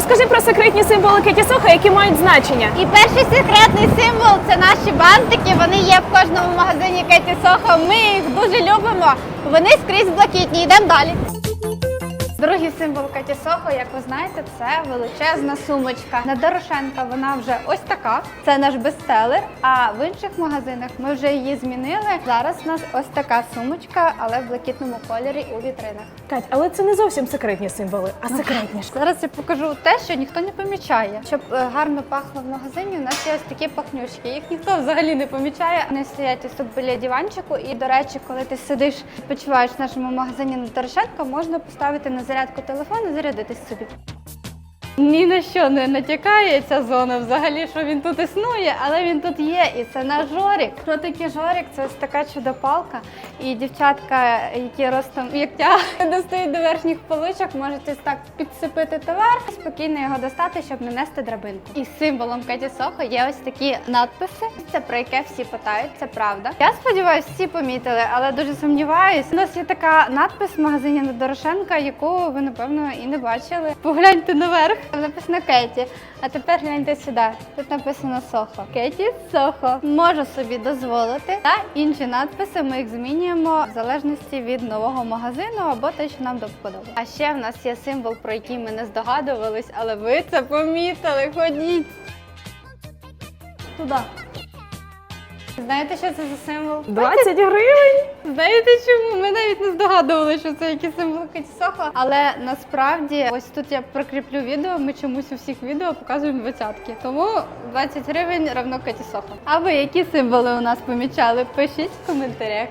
Розкажи про секретні символи Кетісоха, які мають значення. І перший секретний символ це наші бантики. Вони є в кожному магазині Кетісоха. Ми їх дуже любимо. Вони скрізь блакитні. Йдемо далі. Другий символ Кеті Сохо, як ви знаєте, це величезна сумочка. На Дорошенка вона вже ось така. Це наш бестселер. А в інших магазинах ми вже її змінили. Зараз у нас ось така сумочка, але в блакитному кольорі у вітринах. Кать, але це не зовсім секретні символи, а секретніше. Зараз я покажу те, що ніхто не помічає. Щоб е, гарно пахло в магазині, у нас є ось такі пахнючки. Їх ніхто взагалі не помічає. Вони стоять ось тут біля диванчику. І, до речі, коли ти сидиш, відпочиваєш в нашому магазині на Дорошенко, можна поставити на зарядку телефону, зарядитись собі. Ні на що не натякає ця зона взагалі, що він тут існує, але він тут є, і це наш жорік. Що таке жорік? Це ось така чудопалка. І дівчатка, які ростом як я, достають до верхніх поличок, можуть ось так підсипити товар, спокійно його достати, щоб не нести драбинку. І символом Кеті Сохо є ось такі надписи. Це про яке всі питають, це правда. Я сподіваюся, всі помітили, але дуже сумніваюсь. У нас є така надпис в магазині на Дорошенка, яку ви напевно і не бачили. Погляньте наверх. Написано Кеті. А тепер гляньте сюди. Тут написано Сохо. Кеті Сохо. Можу собі дозволити. Та інші надписи ми їх змінюємо в залежності від нового магазину або те, що нам до. А ще в нас є символ, про який ми не здогадувались, але ви це помітили. Ходіть. Туди. Знаєте, що це за символ? 20 гривень. Знаєте чому? Ми навіть не здогадували, що це якісь символ Сохо. Але насправді, ось тут я прикріплю відео. Ми чомусь у всіх відео показуємо двадцятки. Тому 20 гривень равно Сохо. А ви які символи у нас помічали? Пишіть в коментарях.